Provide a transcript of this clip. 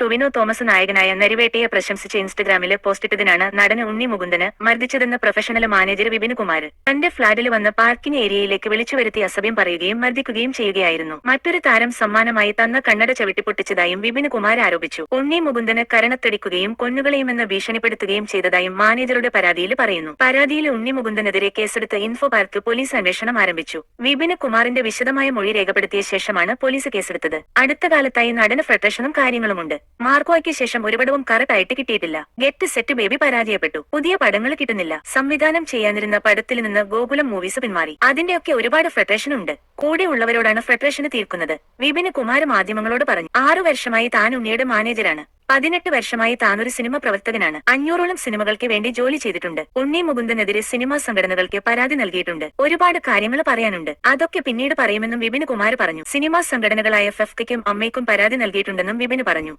ടൊവിനോ തോമസ് നായകനായ നരിവേട്ടയെ പ്രശംസിച്ച് ഇൻസ്റ്റഗ്രാമിൽ പോസ്റ്റിട്ടതിനാണ് നടന് ഉണ്ണി മുകുന്ദന് മർദ്ദിച്ചതെന്ന് പ്രൊഫഷണൽ മാനേജർ വിപിൻ കുമാർ. തന്റെ ഫ്ളാറ്റിൽ വന്ന് പാർക്കിംഗ് ഏരിയയിലേക്ക് വിളിച്ചു വരുത്തി അസഭ്യം പറയുകയും മർദ്ദിക്കുകയും ചെയ്യുകയായിരുന്നു. മറ്റൊരു താരം സമ്മാനമായി തന്ന കണ്ണട ചവിട്ടിപ്പൊട്ടിച്ചതായും വിപിൻ കുമാർ ആരോപിച്ചു. ഉണ്ണി മുകുന്ദന് കരണത്തടിക്കുകയും കൊന്നുകളയുമെന്ന് ഭീഷണിപ്പെടുത്തുകയും ചെയ്തതായും മാനേജറുടെ പരാതിയിൽ പറയുന്നു. പരാതിയിൽ ഉണ്ണി മുകുന്ദനെതിരെ കേസെടുത്ത് ഇൻഫോ പാർക്ക് പോലീസ് അന്വേഷണം ആരംഭിച്ചു. വിപിന് കുമാറിന്റെ വിശദമായ മൊഴി രേഖപ്പെടുത്തിയ ശേഷമാണ് പോലീസ് കേസെടുത്തത്. അടുത്ത കാലത്തായി നടന് ഫ്രട്ടേഷനും കാര്യങ്ങളുമുണ്ട്. മാർക്കോയ്ക്ക് ശേഷം ഒരുപടവും കറക്റ്റായിട്ട് കിട്ടിയിട്ടില്ല. ഗെറ്റ് സെറ്റ് ബേബി പരാജയപ്പെട്ടു. പുതിയ പടങ്ങൾ കിട്ടുന്നില്ല. സംവിധാനം ചെയ്യാനിരുന്ന പടത്തിൽ നിന്ന് ഗോകുലം മൂവീസ് പിന്മാറി. അതിന്റെയൊക്കെ ഒരുപാട് ഫെഡറേഷൻ ഉണ്ട്. കൂടെ ഉള്ളവരോടാണ് ഫെഡറേഷന് തീർക്കുന്നത്. വിപിന് കുമാര മാധ്യമങ്ങളോട് പറഞ്ഞു ആറു വർഷമായി താൻ ഉണ്ണിയുടെ മാനേജരാണ് പതിനെട്ട് വർഷമായി താനൊരു സിനിമ പ്രവർത്തകനാണ്. അഞ്ഞൂറോളം സിനിമകൾക്ക് വേണ്ടി ജോലി ചെയ്തിട്ടുണ്ട്. ഉണ്ണി മുകുന്ദനെതിരെ സിനിമാ സംഘടനകൾക്ക് പരാതി നൽകിയിട്ടുണ്ട്. ഒരുപാട് കാര്യങ്ങൾ പറയാനുണ്ട്. അതൊക്കെ പിന്നീട് പറയുമെന്നും വിപിന് കുമാർ പറഞ്ഞു. സിനിമാ സംഘടനകളായ ഫെഫ്കയ്ക്കും അമ്മയ്ക്കും പരാതി നൽകിയിട്ടുണ്ടെന്നും വിപിന് പറഞ്ഞു.